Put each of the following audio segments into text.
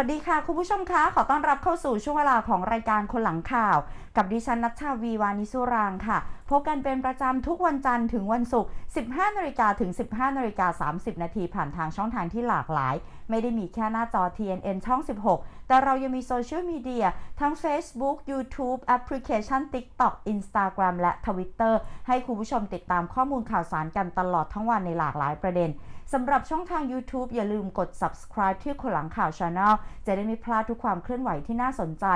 วัสดีค่ะ คุณผู้ชมคะ ขอต้อนรับเข้าสู่ช่วงเวลาของรายการคนหลังข่าว กับดิฉันนัชชาวีวานิสุรางค่ะ พบกันเป็นประจำทุกวันจันทร์ถึงวันศุกร์ 15นาฬิกาถึง 15นาฬิกา30 นาทีผ่านทางช่องทางที่หลากหลาย ไม่ได้มีแค่หน้าจอ TNN ช่อง 16 แต่เรายังมีโซเชียลมีเดียทั้ง Facebook YouTube แอปพลิเคชัน TikTok Instagram และ Twitter ให้คุณผู้ชมติดตามข้อมูลข่าวสารกันตลอดทั้งวันในหลากหลายประเด็น สำหรับช่องทาง YouTube อย่าลืมกด subscribe ที่คนหลังข่าว Channel จะได้ไม่พลาดทุกความเคลื่อนไหวที่น่าสนใจ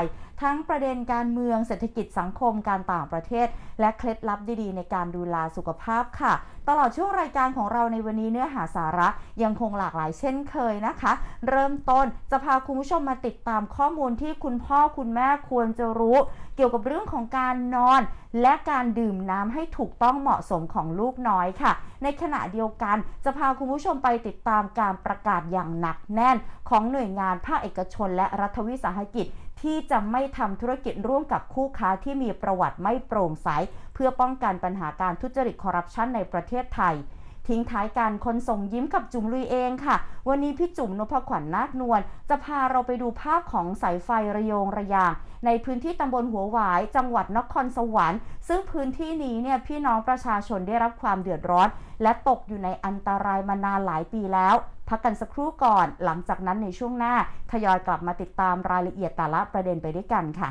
ทั้งประเด็นการเมืองเศรษฐกิจสังคมการต่างประเทศ และเคล็ดลับดีๆ ในการดูแลสุขภาพค่ะ ตลอดช่วงรายการของเราในวันนี้เนื้อหาสาระยังคงหลากหลายเช่นเคยนะคะ เริ่มต้นจะพาคุณผู้ชมมาติดตามข้อมูลที่คุณพ่อคุณแม่ควรจะรู้เกี่ยวกับเรื่องของการนอน และการดื่มน้ำให้ถูกต้องเหมาะสมของลูกน้อยค่ะ ในขณะเดียวกันจะพาคุณผู้ชมไปติดตามการประกาศอย่างหนักแน่น ของหน่วยงานภาคเอกชน และรัฐวิสาหกิจที่จะไม่ทำธุรกิจร่วมกับคู่ค้าที่มีประวัติไม่โปร่งใส เพื่อป้องกันปัญหาการทุจริตคอร์รัปชันในประเทศไทย ทิ้งท้ายการคนส่งยิ้มกับจุ๋มลุยเองค่ะ วันนี้พี่จุ๋มนพขวัญนาคนวลจะพาเราไปดูภาพของสายไฟระโยงระยางในพื้นที่ตำบลหัวหวาย จังหวัดนครสวรรค์ ซึ่งพื้นที่นี้เนี่ยพี่น้องประชาชนได้รับความเดือดร้อน และตกอยู่ในอันตรายมานานหลายปีแล้ว พักกันสักครู่ก่อน หลังจากนั้นในช่วงหน้าทยอยกลับมาติดตามรายละเอียดแต่ละประเด็นไปด้วยกันค่ะ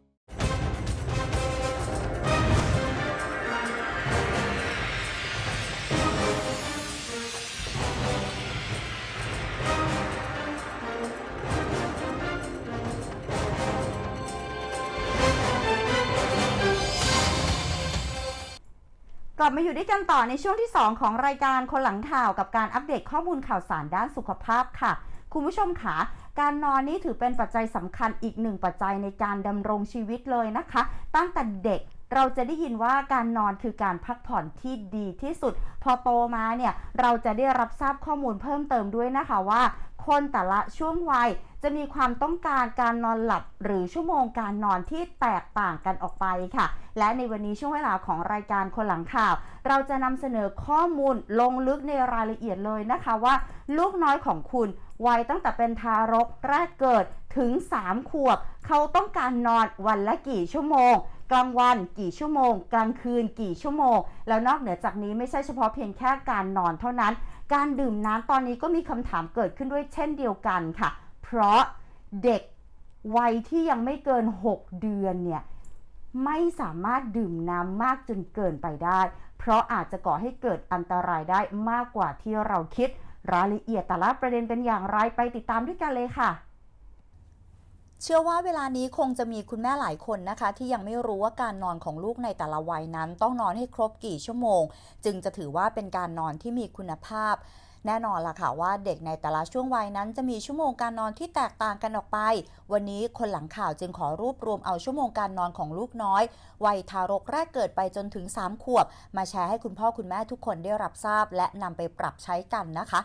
กลับมาอยู่ด้วยกันต่อในช่วงที่ 2 ของรายการคนหลังข่าวกับการอัปเดตข้อมูลข่าวสารด้านสุขภาพค่ะ คุณผู้ชมคะการนอนนี่ถือเป็นปัจจัยสำคัญอีกหนึ่งปัจจัยในการดำรงชีวิตเลยนะคะ ตั้งแต่เด็กเราจะได้ยินว่าการนอนคือการพักผ่อนที่ดีที่สุด พอโตมาเนี่ยเราจะได้รับทราบข้อมูลเพิ่มเติมด้วยนะคะว่า คนแต่ละช่วงวัยจะมีความต้องการการนอนหลับหรือชั่วโมงการนอนที่แตกต่างกันออกไปค่ะ และในวันนี้ช่วงเวลาของรายการคนหลังข่าว เราจะนำเสนอข้อมูลลงลึกในรายละเอียดเลยนะคะว่า ลูกน้อยของคุณวัยตั้งแต่เป็นทารกแรกเกิดถึง 3 ขวบ เขาต้องการนอนวันละกี่ชั่วโมง กลางวันกี่ชั่วโมง กลางคืนกี่ชั่วโมง แล้วนอกเหนือจากนี้ไม่ใช่เฉพาะเพียงแค่การนอนเท่านั้น การดื่มน้ำตอนนี้ก็มีคำถามเกิดขึ้นด้วยเช่นเดียวกันค่ะ เพราะเด็กวัยที่ยังไม่เกิน 6 เดือนเนี่ย ไม่สามารถดื่มน้ำมากจนเกินไปได้ เพราะอาจจะก่อให้เกิดอันตรายได้มากกว่าที่เราคิด รายละเอียดแต่ละประเด็นเป็นอย่างไรไปติดตามด้วยกันเลยค่ะเชื่อว่าเวลานี้คงจะมีคุณแม่หลายคนนะคะ ที่ยังไม่รู้ว่าการนอนของลูกในแต่ละวัยนั้น ต้องนอนให้ครบกี่ชั่วโมง จึงจะถือว่าเป็นการนอนที่มีคุณภาพ แน่นอนล่ะค่ะว่าเด็กในแต่ละช่วงวัยนั้นจะมีชั่วโมงการนอนที่แตกต่างกันออกไป วันนี้คนหลังข่าวจึงขอรวบรวมเอาชั่วโมงการนอนของลูกน้อย วัยทารกแรกเกิดไปจนถึง 3 ขวบ มาแชร์ให้คุณพ่อคุณแม่ทุกคนได้รับทราบ และนำไปปรับใช้กันนะคะ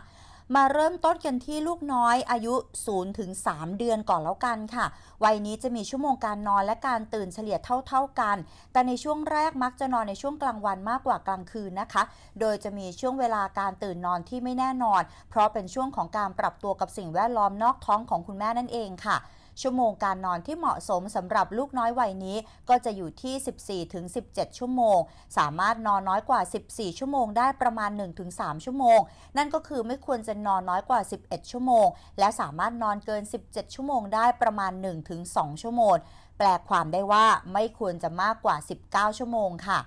มาเริ่มต้นกันที่ลูกน้อยอายุ0ถึง3เดือนก่อนแล้วกันค่ะ วัยนี้จะมีชั่วโมงการนอนและการตื่นเฉลี่ยเท่า ๆกัน แต่ในช่วงแรกมักจะนอนในช่วงกลางวันมากกว่ากลางคืนนะคะ โดยจะมีช่วงเวลาการตื่นนอนที่ไม่แน่นอน เพราะเป็นช่วงของการปรับตัวกับสิ่งแวดล้อมนอกท้องของคุณแม่นั่นเองค่ะ ชั่วโมงการนอนที่เหมาะสมสำหรับลูกน้อยวัยนี้ ก็จะอยู่ที่ 14-17 ชั่วโมง สามารถนอนน้อยกว่า 14 ชั่วโมงได้ประมาณ 1-3 ชั่วโมง นั่นก็คือไม่ควรจะนอนน้อยกว่า 11 ชั่วโมง และสามารถนอนเกิน 17 ชั่วโมงได้ประมาณ 1-2 ชั่วโมง แปลความได้ว่าไม่ควรจะมากกว่า 19 ชั่วโมงค่ะ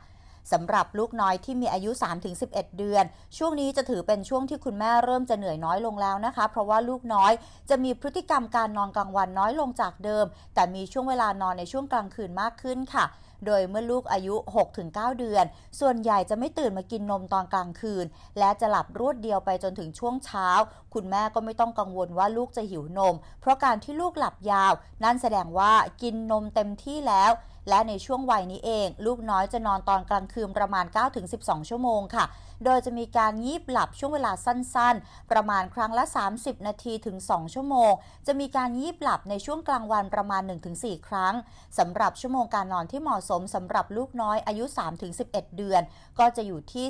สำหรับลูกน้อยที่มีอายุ 3-11 เดือน ช่วงนี้จะถือเป็นช่วงที่คุณแม่เริ่มจะเหนื่อยน้อยลงแล้วนะคะ เพราะว่าลูกน้อยจะมีพฤติกรรมการนอนกลางวันน้อยลงจากเดิม แต่มีช่วงเวลานอนในช่วงกลางคืนมากขึ้นค่ะโดยเมื่อลูกอายุ 6-9 เดือน ส่วนใหญ่จะไม่ตื่นมากินนมตอนกลางคืน และจะหลับรวดเดียวไปจนถึงช่วงเช้า คุณแม่ก็ไม่ต้องกังวลว่าลูกจะหิวนม เพราะการที่ลูกหลับยาว นั่นแสดงว่ากินนมเต็มที่แล้ว และในช่วงวัยนี้เอง ลูกน้อยจะนอนตอนกลางคืนประมาณ 9-12 ชั่วโมงค่ะ โดยจะมีการยีบหลับช่วงเวลาสั้นๆ ประมาณครั้งละ 30 นาทีถึง 2 ชั่วโมง จะมีการยีบหลับในช่วงกลางวันประมาณ 1-4 ครั้งสำหรับชั่วโมงการนอนที่เหมาะสมสำหรับลูกน้อยอายุ 3-11 เดือน ก็จะอยู่ที่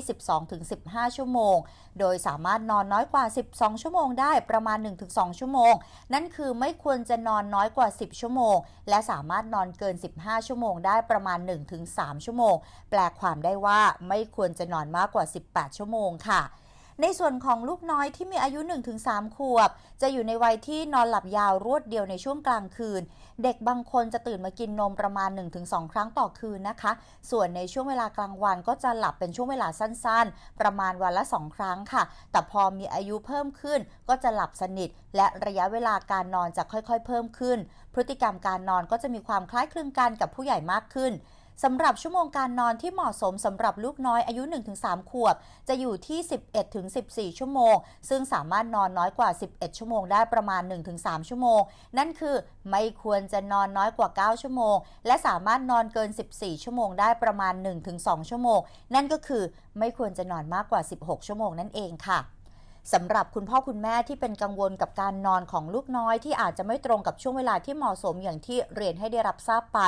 12-15 ชั่วโมง โดยสามารถนอนน้อยกว่า 12 ชั่วโมงได้ประมาณ 1-2 ชั่วโมง นั่นคือไม่ควรจะนอนน้อยกว่า 10 ชั่วโมง และสามารถนอนเกิน 15 ชั่วโมงได้ประมาณ 1-3 ชั่วโมง แปลความได้ว่าไม่ควรจะนอนมากกว่า 18ชั่วโมงค่ะ ในส่วนของลูกน้อยที่มีอายุ 1-3 ขวบ จะอยู่ในวัยที่นอนหลับยาวรวดเดียวในช่วงกลางคืน เด็กบางคนจะตื่นมากินนมประมาณ 1-2 ครั้งต่อคืนนะคะ ส่วนในช่วงเวลากลางวันก็จะหลับเป็นช่วงเวลาสั้นๆ ประมาณวันละ 2 ครั้งค่ะ แต่พอมีอายุเพิ่มขึ้นก็จะหลับสนิท และระยะเวลาการนอนจะค่อยๆ เพิ่มขึ้น พฤติกรรมการนอนก็จะมีความคล้ายคลึงกันกับผู้ใหญ่มากขึ้น สำหรับชั่วโมงการนอนที่เหมาะสมสำหรับลูกน้อยอายุ 1-3 ขวบ จะอยู่ที่ 11-14 ชั่วโมง ซึ่งสามารถนอนน้อยกว่า 11 ชั่วโมงได้ประมาณ 1-3 ชั่วโมง นั่นคือไม่ควรจะนอนน้อยกว่า 9 ชั่วโมง และสามารถนอนเกิน 14 ชั่วโมงได้ประมาณ 1-2 ชั่วโมง นั่นก็คือไม่ควรจะนอนมากกว่า 16 ชั่วโมงนั่นเองค่ะ สำหรับคุณพ่อคุณแม่ที่เป็นกังวลกับการนอนของลูกน้อย ที่อาจจะไม่ตรงกับช่วงเวลาที่เหมาะสมอย่างที่เรียนให้ได้รับทราบไป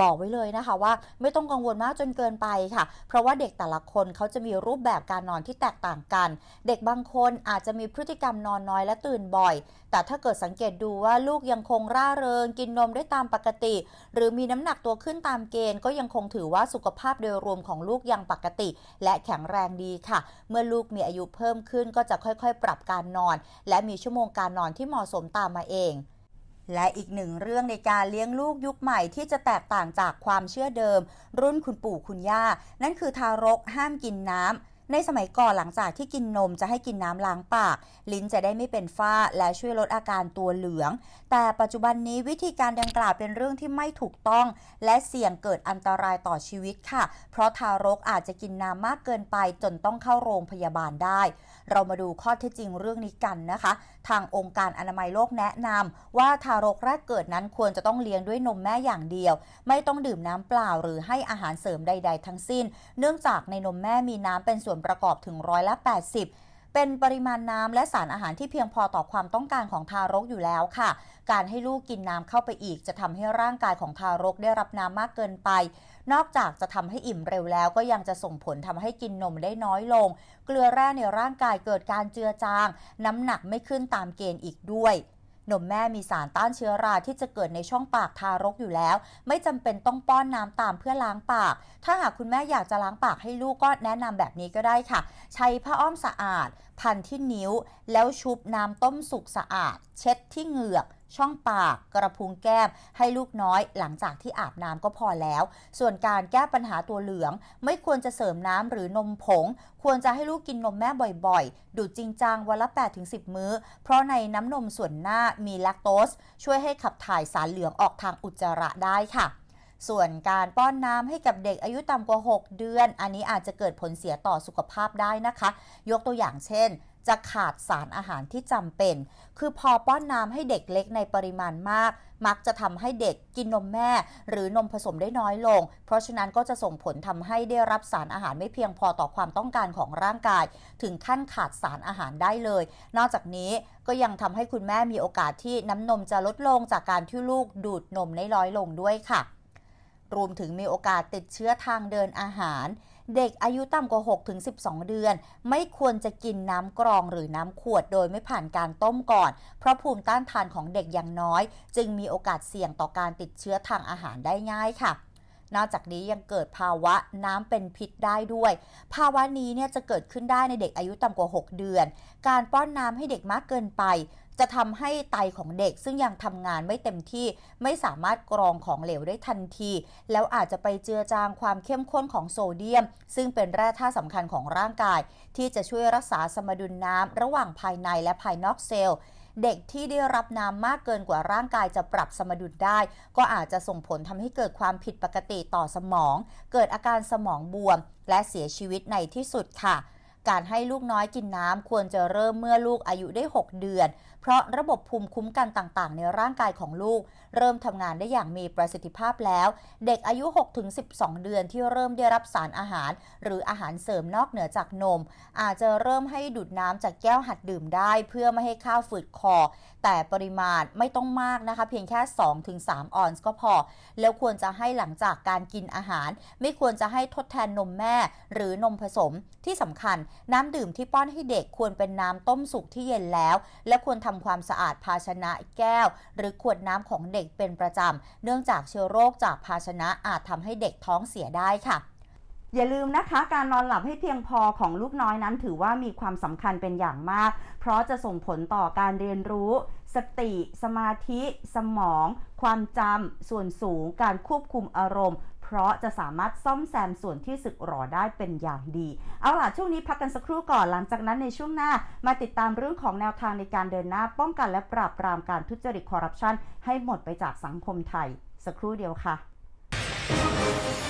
บอกไว้เลยนะคะว่า ไม่ต้องกังวลมากจนเกินไปค่ะ เพราะว่าเด็กแต่ละคนเขาจะมีรูปแบบการนอนที่แตกต่างกัน เด็กบางคนอาจจะมีพฤติกรรมนอนน้อยและตื่นบ่อยแต่ถ้าเกิดสังเกตดูว่าลูกยังคงร่าเริง กินนมได้ตามปกติ หรือมีน้ำหนักตัวขึ้นตามเกณฑ์ ก็ยังคงถือว่าสุขภาพโดยรวมของลูกยังปกติ และแข็งแรงดีค่ะ เมื่อลูกมีอายุเพิ่มขึ้นก็จะค่อยๆ ปรับการนอน และมีชั่วโมงการนอนที่เหมาะสมตามมาเองและอีกหนึ่งเรื่องในการเลี้ยงลูกยุคใหม่ที่จะแตกต่างจากความเชื่อเดิม รุ่นคุณปู่คุณย่า นั่นคือทารกห้ามกินน้ำ ในสมัยก่อนหลังจากที่กินนมจะให้กินน้ำล้างปาก ลิ้นจะได้ไม่เป็นฝ้าและช่วยลดอาการตัวเหลือง แต่ปัจจุบันนี้วิธีการดังกล่าวเป็นเรื่องที่ไม่ถูกต้อง และเสี่ยงเกิดอันตรายต่อชีวิตค่ะ เพราะทารกอาจจะกินน้ำมากเกินไปจนต้องเข้าโรงพยาบาลได้ เรามาดูข้อเท็จจริงเรื่องนี้กันนะคะทางองค์การอนามัยโลกแนะนำว่าทารกแรกเกิดนั้นควรจะต้องเลี้ยงด้วยนมแม่อย่างเดียว ไม่ต้องดื่มน้ำเปล่าหรือให้อาหารเสริมใด ๆ ทั้งสิ้น เนื่องจากในนมแม่มีน้ำเป็นส่วนประกอบถึงร้อยละ 80เป็นปริมาณน้ำและสารอาหารที่เพียงพอต่อความต้องการของทารกอยู่แล้วค่ะ การให้ลูกกินน้ำเข้าไปอีก จะทำให้ร่างกายของทารกได้รับน้ำมากเกินไป นอกจากจะทำให้อิ่มเร็วแล้ว ก็ยังจะส่งผลทำให้กินนมได้น้อยลง เกลือแร่ในร่างกายเกิดการเจือจาง น้ำหนักไม่ขึ้นตามเกณฑ์อีกด้วยนมแม่มีสารต้านเชื้อราที่จะเกิดในช่องปากทารกอยู่แล้ว ไม่จำเป็นต้องป้อนน้ำตามเพื่อล้างปาก ถ้าหากคุณแม่อยากจะล้างปากให้ลูกก็แนะนำแบบนี้ก็ได้ค่ะ ใช้ผ้าอ้อมสะอาด พันที่นิ้ว แล้วชุบน้ำต้มสุกสะอาด เช็ดที่เหงือก ช่องปาก กระพุ้งแก้ม ให้ลูกน้อย หลังจากที่อาบน้ำก็พอแล้ว ส่วนการแก้ปัญหาตัวเหลือง ไม่ควรจะเสริมน้ำหรือนมผง ควรจะให้ลูกกินนมแม่บ่อยๆ ดูดจริงจังวันละ 8-10 มื้อ เพราะในน้ำนมส่วนหน้ามีแลคโตสช่วยให้ขับถ่ายสารเหลืองออกทางอุจจาระได้ค่ะ ส่วนการป้อนน้ำให้กับเด็กอายุต่ำกว่า 6 เดือน อันนี้อาจจะเกิดผลเสียต่อสุขภาพได้นะคะ ยกตัวอย่างเช่น จะขาดสารอาหารที่จำเป็น คือพอป้อนน้ำให้เด็กเล็กในปริมาณมาก มักจะทำให้เด็กกินนมแม่ หรือนมผสมได้น้อยลง เพราะฉะนั้นก็จะส่งผลทำให้ได้รับสารอาหารไม่เพียงพอต่อความต้องการของร่างกาย ถึงขั้นขาดสารอาหารได้เลย นอกจากนี้ก็ยังทำให้คุณแม่มีโอกาสที่น้ำนมจะลดลงจากการที่ลูกดูดนมได้น้อยลงด้วยค่ะ รวมถึงมีโอกาสติดเชื้อทางเดินอาหาร เด็กอายุต่ำกว่า 6-12 เดือน ไม่ควรจะกินน้ำกรองหรือน้ำขวดโดยไม่ผ่านการต้มก่อน เพราะภูมิต้านทานของเด็กยังน้อย จึงมีโอกาสเสี่ยงต่อการติดเชื้อทางอาหารได้ง่ายค่ะนอกจากนี้ยังเกิดภาวะน้ำเป็นพิษได้ด้วย ภาวะนี้เนี่ยจะเกิดขึ้นได้ในเด็กอายุต่ำกว่า 6 เดือน การป้อนน้ำให้เด็กมากเกินไป จะทำให้ไตของเด็ก ซึ่งยังทำงานไม่เต็มที่ไม่สามารถกรองของเหลวได้ทันที แล้วอาจจะไปเจือจางความเข้มข้นของโซเดียม ซึ่งเป็นแร่ธาตุสำคัญของร่างกาย ที่จะช่วยรักษาสมดุลน้ำระหว่างภายในและภายนอกเซลล์เด็กที่ได้รับน้ำมากเกินกว่าร่างกายจะปรับสมดุลได้ ก็อาจจะส่งผลทำให้เกิดความผิดปกติต่อสมอง เกิดอาการสมองบวม และเสียชีวิตในที่สุดค่ะ การให้ลูกน้อยกินน้ำควรจะเริ่มเมื่อลูกอายุได้ 6 เดือน เพราะระบบภูมิคุ้มกันต่างๆ ในร่างกายของลูกเริ่มทำงานได้อย่างมีประสิทธิภาพแล้ว เด็กอายุ 6-12 เดือนที่เริ่มได้รับสารอาหาร หรืออาหารเสริมนอกเหนือจากนม อาจจะเริ่มให้ดูดน้ำจากแก้วหัดดื่มได้ เพื่อไม่ให้ข้าวฝืดคอ แต่ปริมาณไม่ต้องมากนะคะ เพียงแค่ 2-3 ออนซ์ก็พอ แล้วควรจะให้หลังจากการกินอาหาร ไม่ควรจะให้ทดแทนนมแม่ หรือนมผสมที่สำคัญ น้ำดื่มที่ป้อนให้เด็กควรเป็นน้ำต้มสุกที่เย็นแล้ว และควรทำความสะอาดภาชนะแก้ว หรือขวดน้ำของเด็กเป็นประจำ เนื่องจากเชื้อโรคจากภาชนะอาจทำให้เด็กท้องเสียได้ค่ะอย่าลืมนะคะการนอนหลับให้เพียงพอของลูกน้อยนั้นถือว่ามีความสำคัญเป็นอย่างมาก เพราะจะส่งผลต่อการเรียนรู้ สติ สมาธิ สมอง ความจำส่วนสูง การควบคุมอารมณ์ ราะจะสามารถซ่อมแซมส่วนที่สึกหรอได้เป็นอย่างดี เอาล่ะ ช่วงนี้พักกันสักครู่ก่อนหลังจากนั้นในช่วงหน้ามาติดตามเรื่องของแนวทางในการเดินหน้าป้องกันและปราบปรามการทุจริตคอร์รัปชันให้หมดไปจากสังคมไทย สักครู่เดียวค่ะ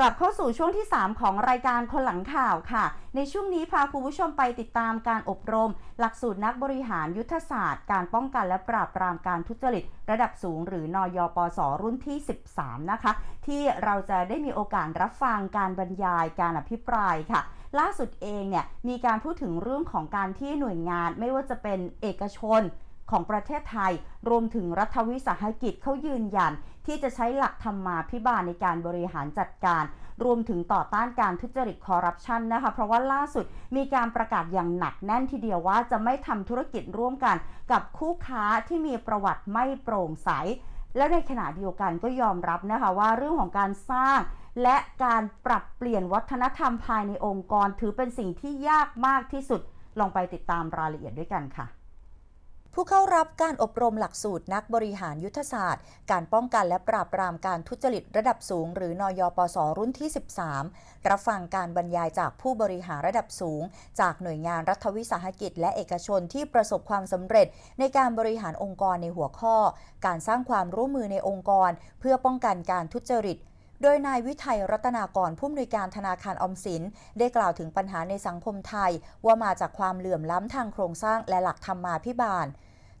กลับเข้าสู่ช่วงที่ 3 ของรายการคนหลังข่าวค่ะ ในช่วงนี้พาคุณผู้ชมไปติดตามการอบรม หลักสูตรนักบริหารยุทธศาสตร์ การป้องกันและปราบปรามการทุจริต ระดับสูง หรือนอยปสรุ่นที่ 13 นะคะ ที่เราจะได้มีโอกาสรับฟังการบรรยายการอภิปรายค่ะล่าสุดเองเนี่ยมีการพูดถึงเรื่องของการที่หน่วยงานไม่ว่าจะเป็นเอกชนของประเทศไทย รวมถึงรัฐวิสาหกิจเขายืนยัน ที่จะใช้หลักธรรมาภิบาลในการบริหารจัดการ รวมถึงต่อต้านการทุจริตคอร์รัปชันนะคะ เพราะว่าล่าสุดมีการประกาศอย่างหนักแน่นทีเดียวว่าจะไม่ทำธุรกิจร่วมกัน กับคู่ค้าที่มีประวัติไม่โปร่งใส และในขณะเดียวกันก็ยอมรับนะคะว่าเรื่องของการสร้างและการปรับเปลี่ยนวัฒนธรรมภายในองค์กร ถือเป็นสิ่งที่ยากมากที่สุด ลองไปติดตามรายละเอียดด้วยกันค่ะ ผู้เข้ารับการอบรมหลักสูตรนักบริหารยุทธศาสตร์ การป้องกันและปราบปรามการทุจริตระดับสูง หรือนยปสรุ่นที่ 13 รับฟังการบรรยายจากผู้บริหารระดับสูง จากหน่วยงานรัฐวิสาหกิจ และเอกชนที่ประสบความสำเร็จ ในการบริหารองค์กรในหัวข้อ การสร้างความร่วมมือในองค์กร เพื่อป้องกันการทุจริตโดยนายวิทัยรัตนากรผู้อำนวยการธนาคารออมสิน ได้กล่าวถึงปัญหาในสังคมไทย ว่ามาจากความเหลื่อมล้ำทางโครงสร้างและหลักธรรมมาภิบาล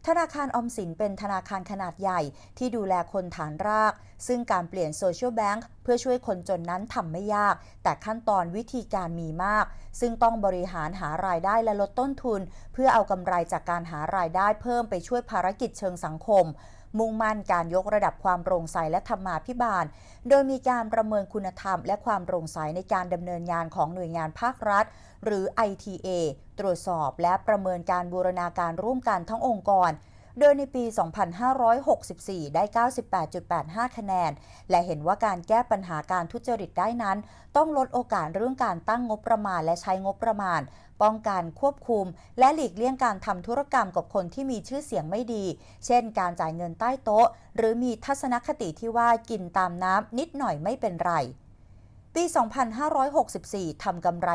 ธนาคารอมสินเป็นธนาคารขนาดใหญ่ที่ดูแลคนฐานราก ซึ่งการเปลี่ยนโซเชียลแบงค์เพื่อช่วยคนจนนั้นทำไม่ยาก แต่ขั้นตอนวิธีการมีมาก ซึ่งต้องบริหารหารายได้และลดต้นทุน เพื่อเอากำไรจากการหารายได้เพิ่มไปช่วยภารกิจเชิงสังคมมุ่งมั่นการยกระดับความโปร่งใสและธรรมาภิบาล โดยมีการประเมินคุณธรรมและความโปร่งใสในการดำเนินงานของหน่วยงานภาครัฐ หรือ ITA ตรวจสอบและประเมินการบูรณาการร่วมกันทั้งองค์กร โดยในปี 2564 ได้ 98.85 คะแนน และเห็นว่าการแก้ปัญหาการทุจริตได้นั้น ต้องลดโอกาสเรื่องการตั้งงบประมาณและใช้งบประมาณ ป้องกันควบคุม และหลีกเลี่ยงการทำธุรกรรมกับคนที่มีชื่อเสียงไม่ดี เช่น การจ่ายเงินใต้โต๊ะ หรือมีทัศนคติที่ว่ากินตามน้ำนิดหน่อยไม่เป็นไร ปี 2564 ทำกำไร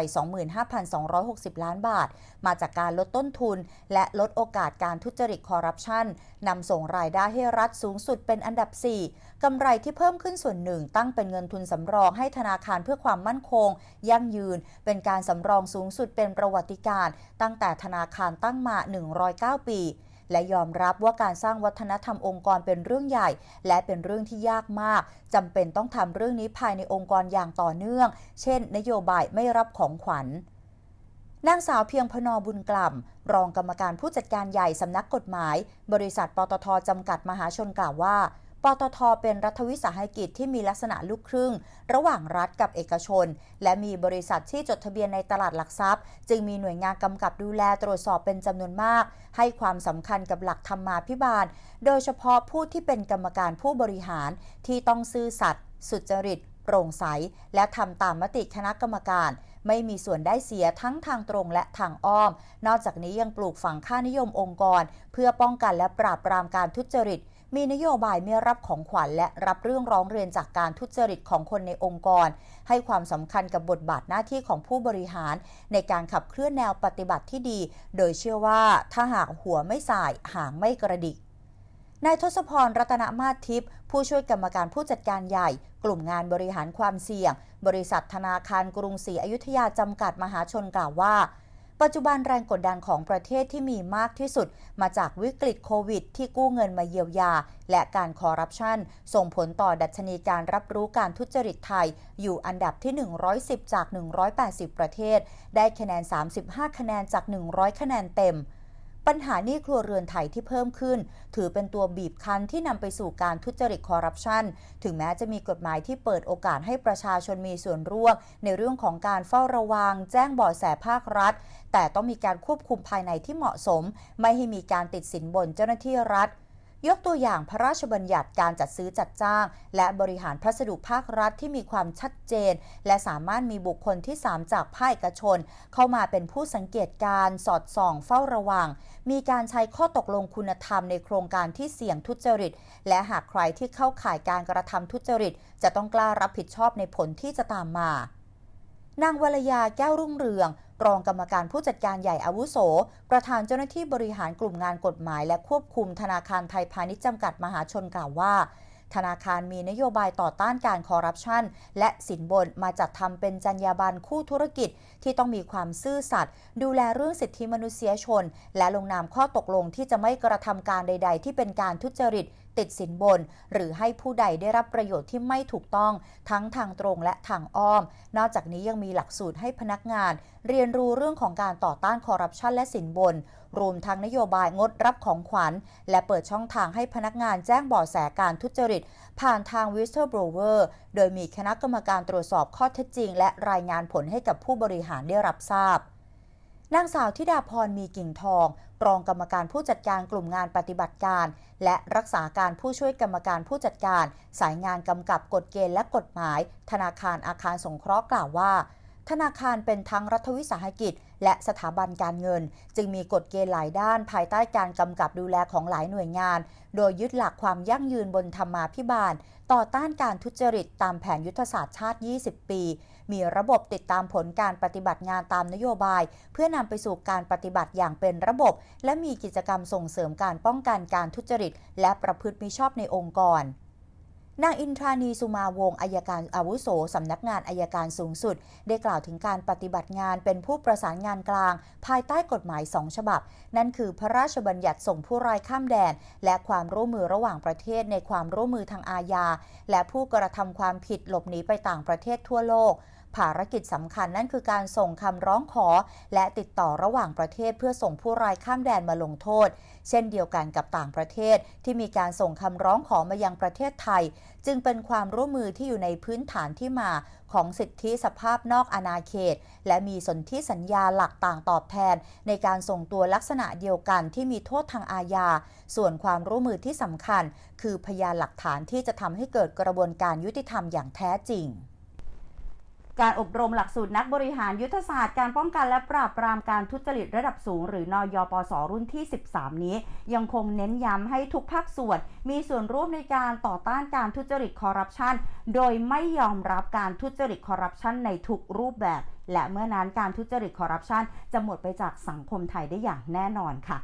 25,260 ล้านบาท มาจากการลดต้นทุน และลดโอกาสการทุจริตคอร์รัปชันนำส่งรายได้ให้รัฐสูงสุดเป็นอันดับ 4 กำไรที่เพิ่มขึ้นส่วนหนึ่ง ตั้งเป็นเงินทุนสำรองให้ธนาคารเพื่อความมั่นคง ยั่งยืน เป็นการสำรองสูงสุดเป็นประวัติการ ตั้งแต่ธนาคารตั้งมา 109 ปี และยอมรับว่าการสร้างวัฒนธรรมองค์กรเป็นเรื่องใหญ่ และเป็นเรื่องที่ยากมากจำเป็นต้องทำเรื่องนี้ภายในองค์กรอย่างต่อเนื่อง เช่น นโยบายไม่รับของขวัญนางสาวเพียงพนอบุญกล่ำ รองกรรมการผู้จัดการใหญ่สำนักกฎหมาย บริษัทปตทจำกัดมหาชนกล่าวว่า ปตทเป็นรัฐวิสาหกิจที่มีลักษณะลูกครึ่ง ระหว่างรัฐกับเอกชน และมีบริษัทที่จดทะเบียนในตลาดหลักทรัพย์ จึงมีหน่วยงานกำกับดูแลตรวจสอบเป็นจำนวนมาก ให้ความสำคัญกับหลักธรรมาภิบาล โดยเฉพาะผู้ที่เป็นกรรมการผู้บริหารที่ต้องซื่อสัตย์สุจริตโปร่งใส และทำตามมติคณะกรรมการ ไม่มีส่วนได้เสียทั้งทางตรงและทางอ้อม นอกจากนี้ยังปลูกฝังค่านิยมองค์กร เพื่อป้องกันและปราบปรามการทุจริต มีนโยบายไม่รับของขวัญและรับเรื่องร้องเรียนจากการทุจริตของคนในองค์กร ให้ความสำคัญกับบทบาทหน้าที่ของผู้บริหาร ในการขับเคลื่อนแนวปฏิบัติที่ดี โดยเชื่อว่าถ้าหากหัวไม่สายหางไม่กระดิกนายทศพรรัตนมาศทิพย์ผู้ช่วยกรรมการผู้จัดการใหญ่ กลุ่มงานบริหารความเสี่ยง บริษัทธนาคารกรุงศรีอยุธยาจำกัดมหาชนกล่าวว่า ปัจจุบันแรงกดดันของประเทศที่มีมากที่สุด มาจากวิกฤตโควิด ที่กู้เงินมาเยียวยา และการคอร์รัปชันส่งผลต่อดัชนีการรับรู้การทุจริตไทย อยู่อันดับที่ 110 จาก 180 ประเทศ ได้คะแนน 35 คะแนนจาก 100 คะแนนเต็มปัญหานี้ครัวเรือนไทยที่เพิ่มขึ้น ถือเป็นตัวบีบคั้นที่นำไปสู่การทุจริตคอร์รัปชันถึงแม้จะมีกฎหมายที่เปิดโอกาสให้ประชาชนมีส่วนร่วมในเรื่องของการเฝ้าระวัง แจ้งเบาะแสภาครัฐ แต่ต้องมีการควบคุมภายในที่เหมาะสม ไม่ให้มีการติดสินบนเจ้าหน้าที่รัฐ ยกตัวอย่างพระราชบัญญัติการจัดซื้อจัดจ้าง และบริหารพัสดุภาครัฐที่มีความชัดเจน และสามารถมีบุคคลที่ 3 จากภาคเอกชน เข้ามาเป็นผู้สังเกตการสอดส่องเฝ้าระวัง มีการใช้ข้อตกลงคุณธรรมในโครงการที่เสี่ยงทุจริต และหากใครที่เข้าข่ายการกระทำทุจริต จะต้องกล้ารับผิดชอบในผลที่จะตามมานางวรยาแก้วรุ่งเรืองรองกรรมการผู้จัดการใหญ่อาวุโส ประธานเจ้าหน้าที่บริหารกลุ่มงานกฎหมาย และควบคุมธนาคารไทยพาณิชย์จำกัดมหาชนกล่าวว่า ธนาคารมีนโยบายต่อต้านการคอร์รัปชันและสินบนมาจัดทำเป็นจรรยาบรรณคู่ธุรกิจ ที่ต้องมีความซื่อสัตย์ดูแลเรื่องสิทธิมนุษยชน และลงนามข้อตกลงที่จะไม่กระทำการใด ๆ ที่เป็นการทุจริต ติดสินบน หรือให้ผู้ใดได้รับประโยชน์ที่ไม่ถูกต้อง ทั้งทางตรงและทางอ้อม นอกจากนี้ยังมีหลักสูตรให้พนักงาน เรียนรู้เรื่องของการต่อต้านคอร์รัปชันและสินบน รวมทั้งนโยบายงดรับของขวัญ และเปิดช่องทางให้พนักงานแจ้งเบาะแสการทุจริต ผ่านทาง whistleblower โดยมีคณะกรรมการตรวจสอบข้อเท็จจริง และรายงานผลให้กับผู้บริหารได้รับทราบนางสาวธิดาพรมีกิ่งทอง รองกรรมการผู้จัดการกลุ่มงานปฏิบัติการ และรักษาการผู้ช่วยกรรมการผู้จัดการ สายงานกำกับกฎเกณฑ์และกฎหมาย ธนาคารอาคารสงเคราะห์กล่าวว่า ธนาคารเป็นทั้งรัฐวิสาหกิจ และสถาบันการเงิน จึงมีกฎเกณฑ์หลายด้านภายใต้การกำกับดูแลของหลายหน่วยงาน โดยยึดหลักความยั่งยืนบนธรรมาภิบาล ต่อต้านการทุจริตตามแผนยุทธศาสตร์ชาติ 20 ปี มีระบบติดตามผลการปฏิบัติงานตามนโยบาย เพื่อนำไปสู่การปฏิบัติอย่างเป็นระบบ และมีกิจกรรมส่งเสริมการป้องกันการทุจริต และประพฤติมิชอบในองค์กรนางอินทรานีสุมาวงศอายการอาวุโส สำนักงานอายการสูงสุด ได้กล่าวถึงการปฏิบัติงานเป็นผู้ประสานงานกลาง ภายใต้กฎหมายสองฉบับ นั่นคือพระราชบัญญัติส่งผู้ร้ายข้ามแดน และความร่วมมือระหว่างประเทศในความร่วมมือทางอาญา และผู้กระทำความผิดหลบหนีไปต่างประเทศทั่วโลก ภารกิจสำคัญนั่นคือการส่งคำร้องขอ และติดต่อระหว่างประเทศเพื่อส่งผู้ร้ายข้ามแดนมาลงโทษ เช่นเดียวกันกับต่างประเทศที่มีการส่งคำร้องขอมายังประเทศไทย จึงเป็นความร่วมมือที่อยู่ในพื้นฐานที่มาของสิทธิสภาพนอกอาณาเขต และมีสนธิสัญญาหลักต่างตอบแทน ในการส่งตัวลักษณะเดียวกันที่มีโทษทางอาญา ส่วนความร่วมมือที่สำคัญ คือพยานหลักฐานที่จะทำให้เกิดกระบวนการยุติธรรมอย่างแท้จริง การอบรมหลักสูตรนักบริหารยุทธศาสตร์การป้องกันและปราบปรามการทุจริตระดับสูง หรือนอยปสรุ่นที่ 13 นี้ ยังคงเน้นย้ำให้ทุกภาคส่วน มีส่วนร่วมในการต่อต้านการทุจริตคอร์รัปชันโดยไม่ยอมรับการทุจริตคอร์รัปชันในทุกรูปแบบ และเมื่อนั้นการทุจริตคอร์รัปชันจะหมดไปจากสังคมไทยได้อย่างแน่นอนค่ะ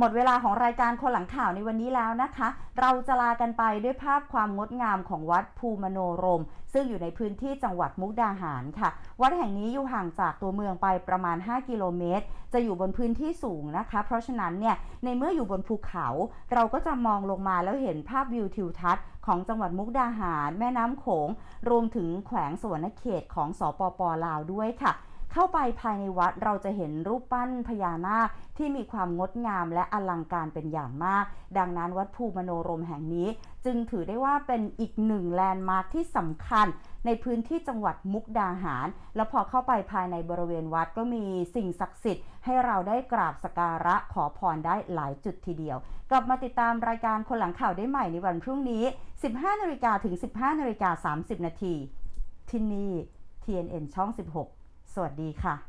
หมดเวลาของรายการคนหลังข่าวในวันนี้แล้วนะคะ เราจะลากันไปด้วยภาพความงดงามของวัดภูมโนรม ซึ่งอยู่ในพื้นที่จังหวัดมุกดาหารค่ะ วัดแห่งนี้อยู่ห่างจากตัวเมืองไปประมาณ 5 กิโลเมตร จะอยู่บนพื้นที่สูงนะคะ เพราะฉะนั้นเนี่ยในเมื่ออยู่บนภูเขา เราก็จะมองลงมาแล้วเห็นภาพวิวทิวทัศน์ของจังหวัดมุกดาหาร แม่น้ำโขง รวมถึงแขวงสวนเขตของสปปลาวด้วยค่ะ เข้าไปภายในวัดเราจะเห็นรูปปั้นพญานาคที่มีความงดงามและอลังการเป็นอย่างมาก ดังนั้นวัดภูมโนรมแห่งนี้ จึงถือได้ว่าเป็นอีกหนึ่งแลนด์มาร์คที่สำคัญในพื้นที่จังหวัดมุกดาหาร แล้วพอเข้าไปภายในบริเวณวัดก็มีสิ่งศักดิ์สิทธิ์ให้เราได้กราบสกการะขอพรได้หลายจุดทีเดียว กลับมาติดตามรายการคนหลังข่าวได้ใหม่ในวันพรุ่งนี้ 15นาฬิกาถึง 15นาฬิกา30นาทีที่นี่ TNN ช่อง 16 สวัสดีค่ะ